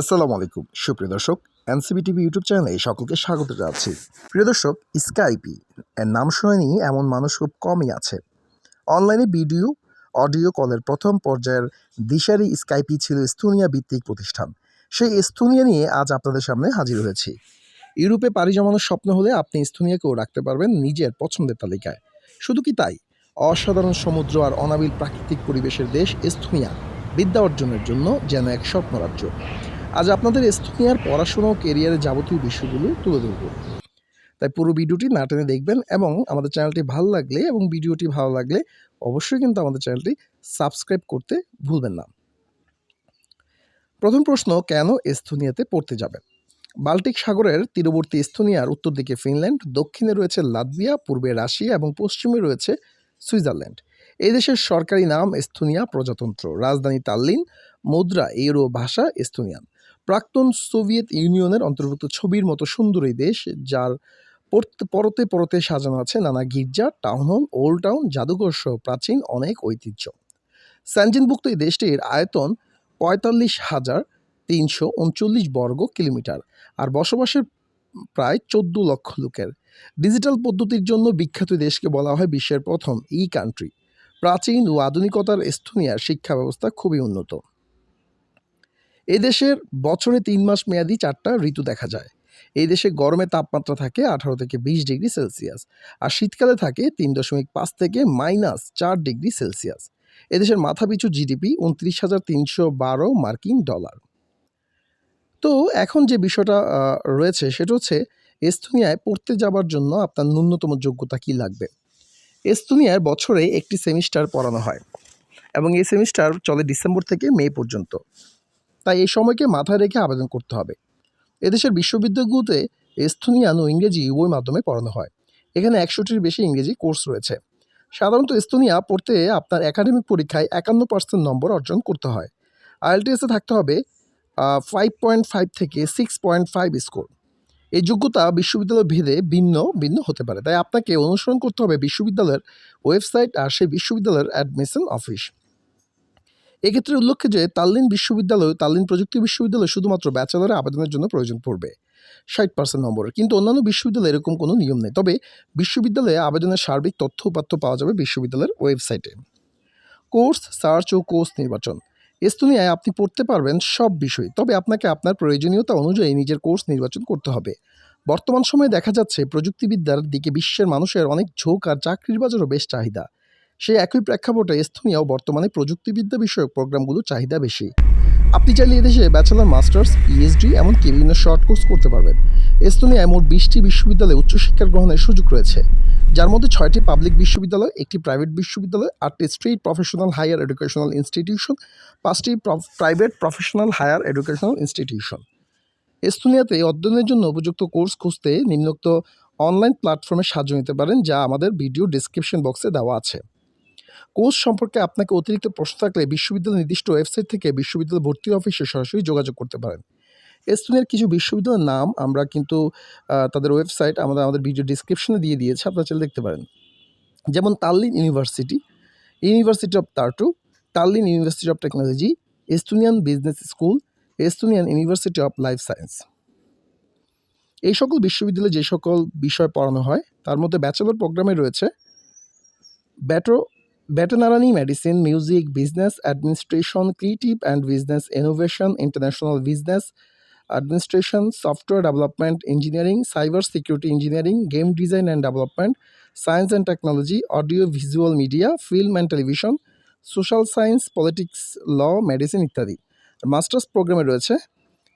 আসসালামু আলাইকুম। সুপ্রিয় দর্শক, এনসিবি টিভি ইউটিউব চ্যানেলে সকলকে স্বাগত জানাচ্ছি। প্রিয় দর্শক, স্কাইপি, এর নাম শুনেনি এমন মানুষ খুব কমই আছে। অনলাইনে ভিডিও, অডিও কলের প্রথম পর্যায়ের দিশারি স্কাইপি ছিল এস্তোনিয়া ভিত্তিক প্রতিষ্ঠান। সেই এস্তোনিয়া নিয়ে আজ আপনাদের সামনে হাজির হয়েছি। ইউরোপে পাড়ি জমানোর স্বপ্ন হলে আপনি এস্তোনিয়াকেও রাখতে পারবেন নিজের পছন্দের তালিকায়। শুধু কি তাই? অসাধারণ সমুদ্র আর অনাবিল প্রাকৃতিক পরিবেশের দেশ এস্তোনিয়া। বিদ্যা অর্জনের জন্য যেন এক স্বপ্নরাজ্য। আজ আপনাদের এস্তোনিয়ার পড়াশোনা ও কেরিয়ারের যাবতীয় বিষয়গুলো তুলে ধরব। তাই পুরো ভিডিওটি না টেনে দেখবেন এবং আমাদের চ্যানেলটি ভালো লাগলে এবং ভিডিওটি ভালো লাগলে অবশ্যই কিন্তু আমাদের চ্যানেলটি সাবস্ক্রাইব করতে ভুলবেন না। প্রথম প্রশ্ন, কেন এস্তোনিয়াতে পড়তে যাবেন? বাল্টিক সাগরের তীরবর্তী এস্তোনিয়ার উত্তর দিকে ফিনল্যান্ড, দক্ষিণে রয়েছে লাতভিয়া, পূর্বে রাশিয়া এবং পশ্চিমে রয়েছে সুইজারল্যান্ড। এই দেশের সরকারি নাম এস্তোনিয়া প্রজাতন্ত্র। রাজধানী তাল্লিন, মুদ্রা ইউরো ভাষা এস্তোনিয়ান। প্রাক্তন সোভিয়েত ইউনিয়নের অন্তর্ভুক্ত ছবির মতো সুন্দর এই দেশ, যার পরতে- পরতে সাজানো আছে নানা গির্জা টাউন হল ওল্ড টাউন জাদুঘর সহ প্রাচীন অনেক ঐতিহ্য। স্যানজিনভুক্ত এই দেশটির আয়তন পঁয়তাল্লিশ হাজার তিনশো উনচল্লিশ বর্গ কিলোমিটার আর বসবাসের প্রায় চোদ্দ লক্ষ লোকের। ডিজিটাল পদ্ধতির জন্য বিখ্যাত দেশকে বলা হয় বিশ্বের প্রথম ই কান্ট্রি প্রাচীন ও আধুনিকতার এস্তোনিয়ার শিক্ষা ব্যবস্থা খুবই উন্নত। এই দেশের বছরে তিন মাস মেয়াদি চারটা ঋতু দেখা যায়। এই দেশে গরমে তাপমাত্রা থাকে আঠারো থেকে বিশ ডিগ্রি সেলসিয়াস আর শীতকালে থাকে তিন দশমিক পাঁচ থেকে মাইনাস চার ডিগ্রি সেলসিয়াস। এদেশের মাথাপিছু জিডিপি উনত্রিশ হাজার তিনশো বারো মার্কিন ডলার। তো এখন যে বিষয়টা রয়েছে সেটা হচ্ছে এস্তোনিয়ায় পড়তে যাবার জন্য আপনার ন্যূনতম যোগ্যতা কী লাগবে? এস্তোনিয়ার বছরে একটি সেমিস্টার পড়ানো হয় এবং এই সেমিস্টার চলে ডিসেম্বর থেকে মে পর্যন্ত। তাই এই সময়কে মাথায় রেখে আবেদন করতে হবে। এদেশের বিশ্ববিদ্যালয়গুলোতে এস্তোনিয়ান ও ইংরেজি উভয় মাধ্যমে পড়ানো হয়। এখানে একশোটির বেশি ইংরেজি কোর্স রয়েছে। সাধারণত এস্তোনিয়া পড়তে আপনার একাডেমিক পরীক্ষায় একান্ন পার্সেন্ট নম্বর অর্জন করতে হয়। আইএলটিএসে থাকতে হবে ফাইভ পয়েন্ট ফাইভ থেকে সিক্স পয়েন্ট ফাইভ স্কোর এই যোগ্যতা বিশ্ববিদ্যালয় ভেদে ভিন্ন ভিন্ন হতে পারে। তাই আপনাকে অনুসরণ করতে হবে বিশ্ববিদ্যালয়ের ওয়েবসাইট আর সেই বিশ্ববিদ্যালয়ের অ্যাডমিশন অফিস। এক্ষেত্রে উল্লেখ্য যে তাল্লিন বিশ্ববিদ্যালয়, তাল্লিন প্রযুক্তি বিশ্ববিদ্যালয় শুধুমাত্র ব্যাচেলরে আবেদনের জন্য প্রয়োজন পড়বে। ষাট পার্সেন্ট নম্বরের কিন্তু অন্যান্য বিশ্ববিদ্যালয়ে এরকম কোনো নিয়ম নেই। তবে বিশ্ববিদ্যালয়ে আবেদনের সার্বিক তথ্য উপাত্ত পাওয়া যাবে বিশ্ববিদ্যালয়ের ওয়েবসাইটে। কোর্স, সার্চ ও কোর্স নির্বাচন। এস্তোনিয়ায় আপনি পড়তে পারবেন সব বিষয়। তবে আপনাকে আপনার প্রয়োজনীয়তা অনুযায়ী নিজের কোর্স নির্বাচন করতে হবে। বর্তমান সময়ে দেখা যাচ্ছে প্রযুক্তিবিদ্যার দিকে বিশ্বের মানুষের অনেক ঝোঁক আর চাকরির বাজারও বেশ চাহিদা। সেই একই প্রেক্ষাপটে এস্তোনিয়াও বর্তমানে প্রযুক্তিবিদ্যা বিষয়ক প্রোগ্রামগুলো চাহিদা বেশি। আপনি চাইলে এদেশে ব্যাচেলার, মাস্টার্স পিএইচডি এমনকি বিভিন্ন শর্ট কোর্স করতে পারবেন। এস্তোনিয়ায় মোট বিশটি বিশ্ববিদ্যালয়ে উচ্চশিক্ষার গ্রহণের সুযোগ রয়েছে। যার মধ্যে ছয়টি পাবলিক বিশ্ববিদ্যালয়, একটি প্রাইভেট বিশ্ববিদ্যালয়, আটটি street professional higher educational institution, পাঁচটি private professional higher educational institution. এস্তোনিয়াতে অধ্যয়নের জন্য উপযুক্ত কোর্স খুঁজতে নিম্নোক্ত অনলাইন প্ল্যাটফর্মে সাহায্য নিতে পারেন, যা আমাদের ভিডিও ডিসক্রিপশন বক্সে দেওয়া আছে। কোর্স সম্পর্কে আপনাকে অতিরিক্ত প্রশ্ন থাকলে বিশ্ববিদ্যালয় নির্দিষ্ট ওয়েবসাইট থেকে বিশ্ববিদ্যালয় ভর্তি অফিসে সরাসরি যোগাযোগ করতে পারেন। এস্তোনিয়ার কিছু বিশ্ববিদ্যালয়ের নাম আমরা কিন্তু তাদের ওয়েবসাইট আমাদের আমাদের ভিডিও ডিসক্রিপশনে দিয়ে দিয়েছে, আপনারা চাইলে দেখতে পারেন। যেমন Tallinn university university of Tartu Tallinn university of technology, Estonian business school, Estonian university of life science. এই সকল বিশ্ববিদ্যালয়ে যে সকল বিষয় পড়ানো হয়, তার মধ্যে ব্যাচেলর প্রোগ্রামে রয়েছে ব্যাটো veterinary medicine music business administration creative and business innovation international business administration software development engineering cyber security engineering game design and development science and technology audio visual media film and television social science politics law medicine ইত্যাদি। Masters প্রোগ্রামে রয়েছে।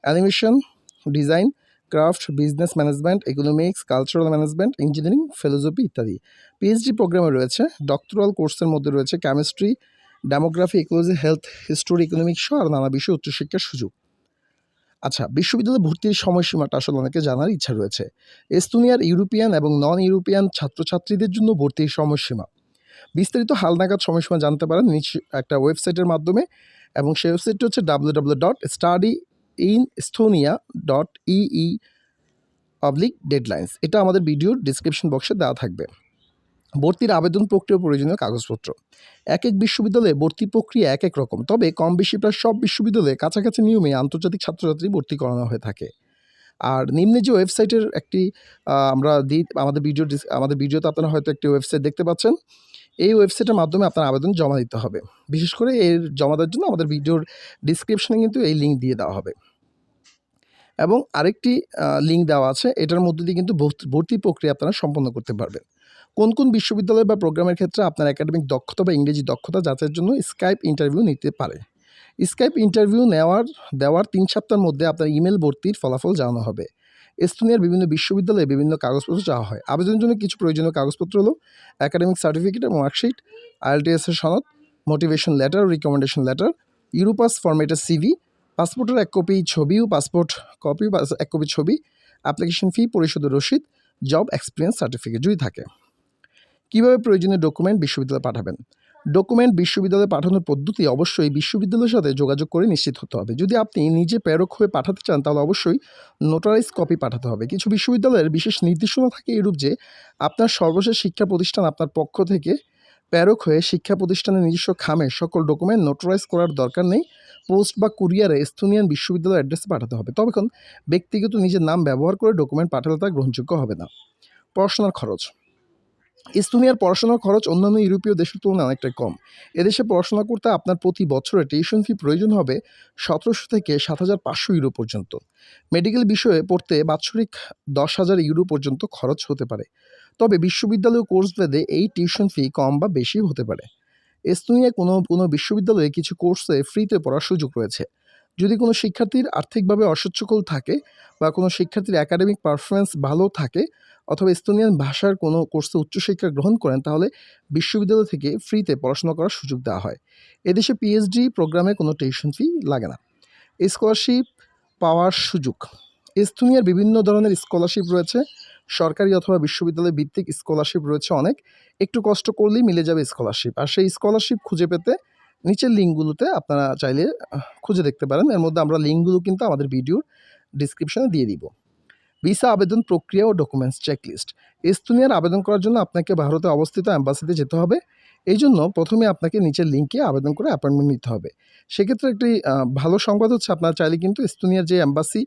Animation design craft business management economics cultural management engineering philosophy ইত্যাদি। PhD প্রোগ্রামে রয়েছে doctoral কোর্সের মধ্যে রয়েছে chemistry demography ecology health history economics সহ আর নানা বিষয়ে উচ্চশিক্ষার সুযোগ। আচ্ছা বিশ্ববিদ্যালয়ে ভর্তির সময়সীমাটা আসলে অনেকে জানার ইচ্ছা রয়েছে। এস্তোনিয়ার ইউরোপিয়ান এবং নন ইউরোপিয়ান ছাত্রছাত্রীদের জন্য ভর্তির সময়সীমা। বিস্তারিত হালনাগাদ সময়সীমা জানতে পারেন নিজ একটা ওয়েবসাইটের মাধ্যমে এবং সেই ওয়েবসাইটটি হচ্ছে W W dot study in Estonia dot EE public deadlines. এটা আমাদের ভিডিওর ডিসক্রিপশন বক্সে দেওয়া থাকবে। ভর্তির আবেদন প্রক্রিয়া প্রয়োজনীয় কাগজপত্র। এক এক বিশ্ববিদ্যালয়ে ভর্তি প্রক্রিয়া এক এক রকম, তবে কম বেশি প্রায় সব বিশ্ববিদ্যালয়ে কাছাকাছি নিয়মে আন্তর্জাতিক ছাত্রছাত্রী ভর্তি করানো হয়ে থাকে। আর নিম্নে যে ওয়েবসাইটের একটি আমরা দিই আমাদের ভিডিও আমাদের ভিডিওতে আপনারা হয়তো একটি ওয়েবসাইট দেখতে পাচ্ছেন। এই ওয়েবসাইটের মাধ্যমে আপনার আবেদন জমা দিতে হবে। বিশেষ করে এর জমা দেওয়ার জন্য আমাদের ভিডিওর ডিসক্রিপশনে কিন্তু এই লিঙ্ক দিয়ে দেওয়া হবে। এবং আরেকটি লিঙ্ক দেওয়া আছে। এটার মধ্যে দিয়ে কিন্তু ভর্তি- প্রক্রিয়া আপনারা সম্পন্ন করতে পারবেন। কোন কোন বিশ্ববিদ্যালয় বা প্রোগ্রামের ক্ষেত্রে আপনার একাডেমিক দক্ষতা বা ইংরেজি দক্ষতা যাচাইয়ের জন্য স্কাইপ ইন্টারভিউ নিতে পারে। স্কাইপ ইন্টারভিউ নেওয়ার, দেওয়ার তিন সপ্তাহের মধ্যে আপনার ইমেল ভর্তির ফলাফল জানানো হবে। এস্তোনিয়ার বিভিন্ন বিশ্ববিদ্যালয়ে বিভিন্ন কাগজপত্র চাওয়া হয়। আবেদনের জন্য কিছু প্রয়োজনীয় কাগজপত্র হলো একাডেমিক সার্টিফিকেট এবং মার্কশিট আইএলটিএস এর সনদ motivation letter recommendation letter Europass ফরম্যাটের CV পাসপোর্টের এক কপি ছবি ও পাসপোর্ট কপি এক কপি ছবি অ্যাপ্লিকেশন ফি পরিশোধের রসিদ জব এক্সপিরিয়েন্স সার্টিফিকেট যদি থাকে। কীভাবে প্রয়োজনীয় ডকুমেন্ট বিশ্ববিদ্যালয়ে পাঠাবেন? ডকুমেন্ট বিশ্ববিদ্যালয়ে পাঠানোর পদ্ধতি অবশ্যই বিশ্ববিদ্যালয়ের সাথে যোগাযোগ করে নিশ্চিত হতে হবে। যদি আপনি নিজে প্রেরক হয়ে পাঠাতে চান, তাহলে অবশ্যই নোটারাইজ কপি পাঠাতে হবে। কিছু বিশ্ববিদ্যালয়ের বিশেষ নির্দেশনা থাকে এরূপ যে, আপনার সর্বশেষ শিক্ষা প্রতিষ্ঠান আপনার পক্ষ থেকে প্রেরক হয়ে শিক্ষা প্রতিষ্ঠানের নিজস্ব খামে সকল ডকুমেন্ট নোটারাইজ করার দরকার নেই, পোস্ট বা কুরিয়ারে এস্তোনিয়ান বিশ্ববিদ্যালয়ের অ্যাড্রেসে পাঠাতে হবে। তবে এখন ব্যক্তিগত নিজের নাম ব্যবহার করে ডকুমেন্ট পাঠালে তা গ্রহণযোগ্য হবে না। পড়াশোনার খরচ। এস্তোনিয়ার পড়াশোনার খরচ অন্যান্য ইউরোপীয় দেশের তুলনায় অনেকটাই কম। এদেশে পড়াশোনা করতে আপনার প্রতি বছরে টিউশন ফি প্রয়োজন হবে সতেরোশো থেকে সাত হাজার পাঁচশো ইউরো পর্যন্ত। মেডিকেল বিষয়ে পড়তে বাৎসরিক দশ হাজার ইউরো পর্যন্ত খরচ হতে পারে। তবে বিশ্ববিদ্যালয় কোর্স ভেদে এই টিউশন ফি কম বা বেশি হতে পারে। এস্তোনিয়ায় কোনো কোনো বিশ্ববিদ্যালয়ে কিছু কোর্সে ফ্রিতে পড়ার সুযোগ রয়েছে। যদি কোনো শিক্ষার্থীর আর্থিকভাবে অসচ্ছকল থাকে বা কোনো শিক্ষার্থীর একাডেমিক পারফরমেন্স ভালো থাকে অথবা এস্তোনিয়ান ভাষার কোনো কোর্সে উচ্চশিক্ষা গ্রহণ করেন, তাহলে বিশ্ববিদ্যালয় থেকে ফ্রিতে পড়াশোনা করার সুযোগ দেওয়া হয়। এদেশে পিএইচডি প্রোগ্রামে কোনো টিউশন ফি লাগে না। স্কলারশিপ পাওয়ার সুযোগ। এস্তোনিয়ার বিভিন্ন ধরনের স্কলারশিপ রয়েছে। সরকারি অথবা বিশ্ববিদ্যালয় ভিত্তিক স্কলারশিপ রয়েছে অনেক। একটু কষ্ট করলেই মিলে যাবে স্কলারশিপ আর সেই স্কলারশিপ খুঁজে পেতে নিচের লিঙ্কগুলোতে আপনারা চাইলে খুঁজে দেখতে পারেন। এর মধ্যে আমরা লিঙ্কগুলো কিন্তু আমাদের ভিডিওর ডিসক্রিপশনে দিয়ে দিব। ভিসা আবেদন প্রক্রিয়া ও ডকুমেন্টস চেকলিস্ট এস্তোনিয়ার আবেদন করার জন্য আপনাকে ভারতে অবস্থিত অ্যাম্বাসিতে যেতে হবে। এই জন্য প্রথমে আপনাকে নিচের লিঙ্কে আবেদন করে অ্যাপয়েন্টমেন্ট নিতে হবে। সেক্ষেত্রে একটি ভালো সংবাদ হচ্ছে আপনারা চাইলে কিন্তু এস্তোনিয়ার যে অ্যাম্বাসি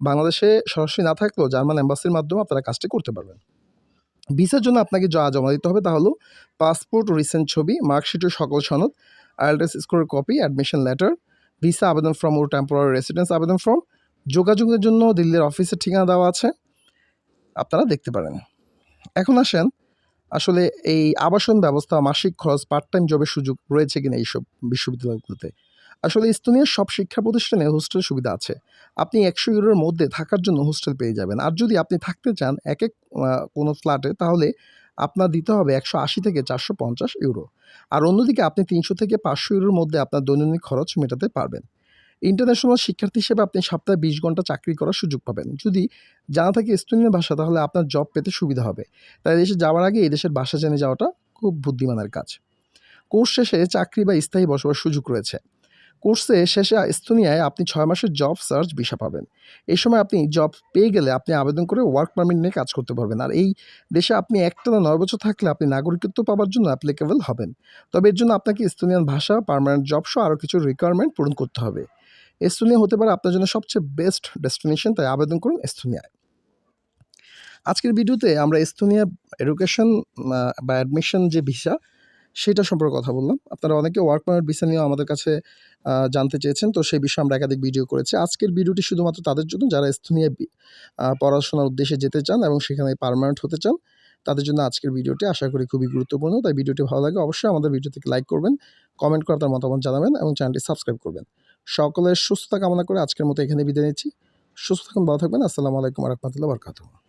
বাংলাদেশে সরাসরি না থাকলেও জার্মান অ্যাম্বাসির মাধ্যমে আপনারা কাজটি করতে পারবেন। ভিসার জন্য আপনাকে যা জমা দিতে হবে তা হলো পাসপোর্ট রিসেন্ট ছবি মার্কশিটের সকল সনদ আইএলটিএস স্কোরের কপি অ্যাডমিশন লেটার ভিসা আবেদন ফর্ম ও টেম্পোরারি রেসিডেন্স আবেদন ফর্ম যোগাযোগের জন্য দিল্লির অফিসের ঠিকানা দেওয়া আছে। আপনারা দেখতে পারেন। এখন আসেন আসলে এই আবাসন ব্যবস্থা, মাসিক খরচ পার্ট টাইম জবের সুযোগ রয়েছে কিনা এইসব বিশ্ববিদ্যালয়গুলোতে? আসলে স্থানীয় সব শিক্ষা প্রতিষ্ঠানে হোস্টেল সুবিধা আছে। আপনি একশো ইউরোর মধ্যে থাকার জন্য হোস্টেল পেয়ে যাবেন। আর যদি আপনি থাকতে চান এক এক কোনো ফ্ল্যাটে তাহলে আপনার দিতে হবে একশো আশি থেকে চারশো পঞ্চাশ ইউরো। আর অন্যদিকে আপনি তিনশো থেকে পাঁচশো ইউরোর মধ্যে আপনার দৈনন্দিন খরচ মেটাতে পারবেন। ইন্টারন্যাশনাল শিক্ষার্থী হিসেবে আপনি সপ্তাহে বিশ ঘণ্টা চাকরি করার সুযোগ পাবেন। যদি জানা থাকে এস্তোনিয়ান ভাষা, তাহলে আপনার জব পেতে সুবিধা হবে। তাই দেশে যাওয়ার আগে এই দেশের ভাষা জেনে যাওয়াটা খুব বুদ্ধিমানের কাজ। কোর্স শেষে চাকরি বা স্থায়ী বসবাস সুযোগ রয়েছে। কোর্সে শেষে এস্তোনিয়ায় আপনি ছয় মাসের জব সার্চ ভিসা পাবেন। এই সময় আপনি জব পেয়ে গেলে আপনি আবেদন করে ওয়ার্ক পারমিট নিয়ে কাজ করতে পারবেন। আর এই দেশে আপনি একটা না নয় বছর থাকলে আপনি নাগরিকত্ব পাওয়ার জন্য অ্যাপ্লিকেবল হবেন। তবে এর জন্য আপনাকে এস্তোনিয়ান ভাষা পার্মানেন্ট জব সহ আরও কিছু রিকোয়ারমেন্ট পূরণ করতে হবে। এস্তোনিয়া হতে পারে আপনার জন্য সবচেয়ে বেস্ট ডেস্টিনেশন তাই আবেদন করুন এস্তোনিয়ায়। আজকের ভিডিওতে আমরা এস্তোনিয়া এডুকেশন বা অ্যাডমিশন যে ভিসা সেটা সম্পর্কে কথা বললাম। আপনারা অনেকে ওয়ার্ক পারমিট ভিসা নিয়েও আমাদের কাছে জানতে চেয়েছেন, তো সেই বিষয়ে আমরা একাধিক ভিডিও করেছি। আজকের ভিডিওটি শুধুমাত্র তাদের জন্য, যারা এস্তোনিয়া পড়াশোনার উদ্দেশ্যে যেতে চান এবং সেখানে পার্মানেন্ট হতে চান, তাদের জন্য আজকের ভিডিওটি আশা করি খুবই গুরুত্বপূর্ণ। তাই ভিডিওটি ভালো লাগে, অবশ্যই আমাদের ভিডিওটিকে লাইক করবেন কমেন্ট করে মতামত জানাবেন এবং চ্যানেলটি সাবস্ক্রাইব করবেন। সকলের সুস্থতা কামনা করে আজকের মতো এখানে বিদায় নিচ্ছি। সুস্থ থাকুন, ভালো থাকবেন। আসসালামু আলাইকুম রহমতুল্লাহ বরকাতুহ।